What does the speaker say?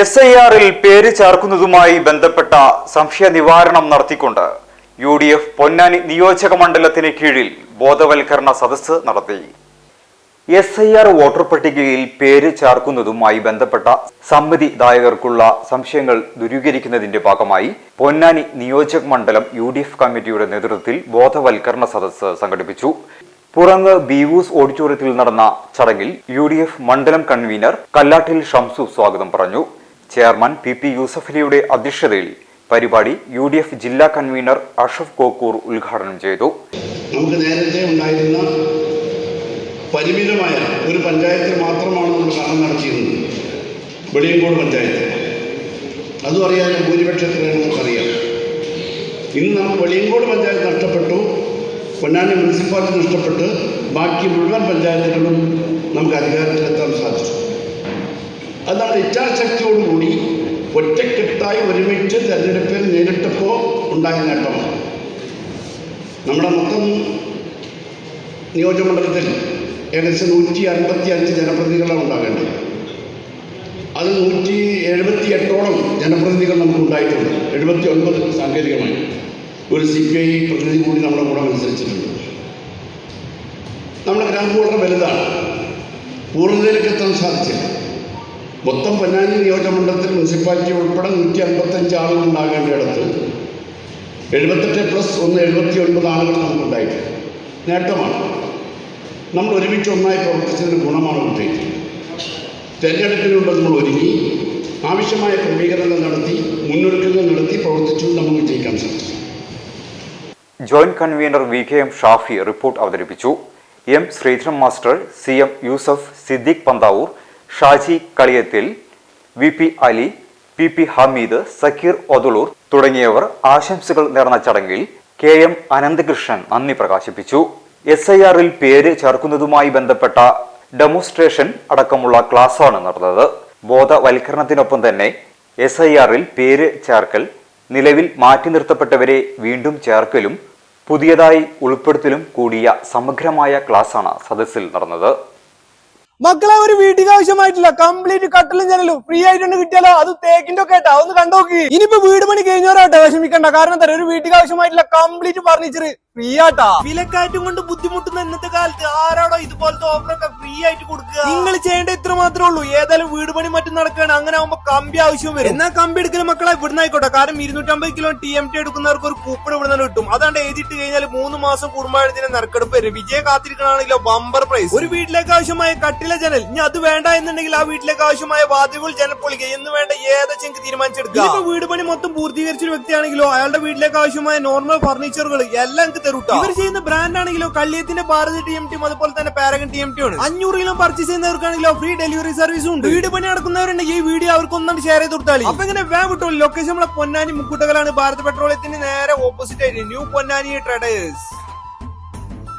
S I ആറിൽ പേര് ചേർക്കുന്നതുമായി ബന്ധപ്പെട്ട സംശയ നിവാരണം നടത്തിക്കൊണ്ട് യു ഡി എഫ് പൊന്നാനി നിയോജക മണ്ഡലത്തിന് കീഴിൽ ബോധവൽക്കരണ സദസ്സ് നടത്തി. എസ് ഐ ആർ വോട്ടർ പട്ടികയിൽ പേര് ചേർക്കുന്നതുമായി ബന്ധപ്പെട്ട സമ്മതിദായകർക്കുള്ള സംശയങ്ങൾ ദുരീകരിക്കുന്നതിന്റെ ഭാഗമായി പൊന്നാനി നിയോജക മണ്ഡലം യു ഡി എഫ് കമ്മിറ്റിയുടെ നേതൃത്വത്തിൽ ബോധവൽക്കരണ സദസ്സ് സംഘടിപ്പിച്ചു. പുറങ്ങ് ബീവൂസ് ഓഡിറ്റോറിയത്തിൽ നടന്ന ചടങ്ങിൽ യു മണ്ഡലം കൺവീനർ കല്ലാട്ടിൽ ഷംസു സ്വാഗതം പറഞ്ഞു. ചെയർമാൻ പി പി യൂസഫലിയുടെ അധ്യക്ഷതയിൽ പരിപാടി യു ഡി എഫ് ജില്ലാ കൺവീനർ അഷഫ് കോക്കൂർ ഉദ്ഘാടനം ചെയ്തു. നമുക്ക് നേരത്തെ ഉണ്ടായിരുന്ന പരിമിതമായ ഒരു പഞ്ചായത്തിൽ മാത്രമാണ് നമ്മൾ ഭരണം നടത്തിയിരുന്നത്. വെളിയങ്കോട് പഞ്ചായത്ത് അതും അറിയാതെ ഭൂരിപക്ഷത്തിലാണ് നമുക്കറിയാം. ഇന്ന് നമുക്ക് വെളിയങ്കോട് പഞ്ചായത്ത് നഷ്ടപ്പെട്ടു പൊന്നാനി മുനിസിപ്പാലിറ്റി നഷ്ടപ്പെട്ട് ബാക്കി മുഴുവൻ പഞ്ചായത്തുകളും നമുക്ക് അധികാരത്തിലെത്താൻ സാധിച്ചു. നമ്മുടെ ഇച്ഛാശക്തിയോടുകൂടി ഒറ്റക്കെട്ടായി ഒരുമിച്ച് തെരഞ്ഞെടുപ്പിൽ നേരിട്ടപ്പോൾ ഉണ്ടായ നേട്ടമാണ് നമ്മുടെ മൊത്തം നിയോജകമണ്ഡലത്തിൽ ഏകദേശം നൂറ്റി അൻപത്തി അഞ്ച് ജനപ്രതിനിധികളാണ് ഉണ്ടാകേണ്ടത്. അത് നൂറ്റി എഴുപത്തി എട്ടോളം ജനപ്രതിനിധികൾ നമുക്ക് ഉണ്ടായിട്ടുണ്ട്. എഴുപത്തി ഒൻപത് സാങ്കേതികമായി. ഒരു സി പി ഐ പ്രതിനിധി കൂടി നമ്മുടെ കൂടെ മത്സരിച്ചിട്ടുണ്ട്. നമ്മുടെ ഗ്രാമം വളരെ വലുതാണ്. പൂർണതയിലേക്ക് എത്താൻ സാധിച്ചില്ല. മൊത്തം പൊന്നാനി നിയോജകമണ്ഡലത്തിൽ മുനിസിപ്പാലിറ്റി ഉൾപ്പെടെ നൂറ്റി അൻപത്തഞ്ച് ആളുകൾ ഉണ്ടാകേണ്ടിടത്ത് എഴുപത്തെട്ട് പ്ലസ് ഒന്ന് എഴുപത്തി ഒൻപത് ആളുകൾ നമുക്കുണ്ടായിട്ടുണ്ട് നേട്ടമാണ്. നമ്മൾ ഒരുമിച്ച് ഒന്നായി പ്രവർത്തിച്ചതിന് ഗുണമാണ് കിട്ടിയത് തെരഞ്ഞെടുപ്പിന് നമ്മൾ ഒരുങ്ങി ആവശ്യമായ ക്രമീകരണങ്ങൾ നടത്തി മുന്നൊരുക്കങ്ങൾ നടത്തി പ്രവർത്തിച്ചു നമുക്ക് വിജയിക്കാൻ സാധിച്ചു. Joint convener V K M Shafi report അവതരിപ്പിച്ചു. M Sreedharan master C M Yusuf Siddique Panthavoor Shaji Kaliyathil V P Ali P P Hameed Sakeer Othuloor തുടങ്ങിയവർ ആശംസകൾ നേർന്ന ചടങ്ങിൽ കെ എം അനന്തകൃഷ്ണൻ നന്ദി പ്രകാശിപ്പിച്ചു. എസ് ഐ ആറിൽ പേര് ചേർക്കുന്നതുമായി ബന്ധപ്പെട്ട ഡെമോൺസ്ട്രേഷൻ അടക്കമുള്ള ക്ലാസ്സാണ് നടന്നത്. ബോധവൽക്കരണത്തിനൊപ്പം തന്നെ എസ് ഐ ആറിൽ പേര് ചേർക്കൽ നിലവിൽ മാറ്റി നിർത്തപ്പെട്ടവരെ വീണ്ടും ചേർക്കലും പുതിയതായി ഉൾപ്പെടുത്തലും കൂടിയ സമഗ്രമായ ക്ലാസ്സാണ് സദസ്സിൽ നടന്നത്. മക്കളെ ഒരു വീട്ടിൽ ആവശ്യമായിട്ടില്ല. കംപ്ലീറ്റ് കട്ടലും ജനലും. ഫ്രീ ആയിട്ടുണ്ട് കിട്ടിയാലോ? അത് തേക്കിന്റെ ഒക്കെ ആയിട്ടാ. ഒന്ന് കണ്ടോക്കി ഇനിയിപ്പോ വീട് പണി കഴിഞ്ഞവരാട്ടോ വിഷമിക്കണ്ട. കാരണം എന്താ ഒരു വീട്ടിൽ ആവശ്യമായിട്ടില്ല. കംപ്ലീറ്റ് ഫർണിച്ചർ ഫ്രീ ആട്ടാ. വിലക്കയറ്റം കൊണ്ട് ബുദ്ധിമുട്ടുന്ന ഇന്നത്തെ കാലത്ത് ആരാടോ ഇതുപോലത്തെ ഓഫറൊക്കെ ഫ്രീ ആയിട്ട് കൊടുക്കുക. നിങ്ങൾ ചെയ്യേണ്ട ഇത്ര മാത്രമേ ഉള്ളൂ. ഏതായാലും വീട് പണി മറ്റും നടക്കുകയാണ്. അങ്ങനെ ആവുമ്പോ കമ്പി ആവശ്യം വരും. എന്നാ കമ്പി എടുക്കുന്ന മക്കളെ ഇവിടുന്ന് ആയിക്കോട്ടെ. കാരണം ഇരുന്നൂറ്റമ്പത് കിലോ ടി എം ടി എടുക്കുന്നവർക്ക് ഒരു കൂപ്പൺ ഇവിടുന്ന് കിട്ടും. അതാണ്ട് എഴുതിയിട്ട് കഴിഞ്ഞാൽ മൂന്ന് മാസം കൂടുമ്പോഴത്തിന് നറുക്കെടുപ്പ് വരും വിജയ കാത്തിരിക്കണാണല്ലോ ബമ്പർ പ്രൈസ് ഒരു വീട്ടിലേക്ക് ആവശ്യമായ കട്ടില ജനൽ. ഇനി അത് വേണ്ട എന്നുണ്ടെങ്കിൽ ആ വീട്ടിലേക്ക് ആവശ്യമായ വാതിലുകൾ ജനപ്പൊളിക്കുക എന്ന് വേണ്ട ഏതൊക്കെ തീരുമാനിച്ചെടുക്കുക. ഇപ്പൊ വീട് പണി മൊത്തം പൂർത്തീകരിച്ച ഒരു വ്യക്തിയാണെങ്കിലോ അയാളുടെ വീട്ടിലേക്ക് ആവശ്യമായ നോർമൽ ഫർണിച്ചറുകൾ എല്ലാം എനിക്ക് തരൂട്ടോ. ഇവർ ചെയ്യുന്ന ബ്രാൻഡ് ആണെങ്കിലോ കള്ളിയത്തിന്റെ ഭാരത് ടി എം ടിയും അതുപോലെ തന്നെ പാരഗൺ ടി എം ടിയും ആണ്. അഞ്ഞൂറ് കിലോ പർച്ചേസ് ചെയ്യുന്നവർക്കാണെങ്കിലോ ഫ്രീ ഡെലിവറി സർവീസും ഉണ്ട്. വീട് പണി നടക്കുന്നവരുണ്ടെങ്കിൽ ഈ വീഡിയോ അവർക്ക് ഒന്നും ഷെയർ ചെയ്ത് കൊടുത്താളി. അപ്പൊ ഇങ്ങനെ വേ വിട്ടോ. ലൊക്കേഷൻ നമ്മളെ പൊന്നാനി മുക്കുട്ടകലാണ്. ഭാരത് പെട്രോളിയത്തിന് നേരെ ഓപ്പോസിറ്റ് ആയിട്ട്. New Ponnani traders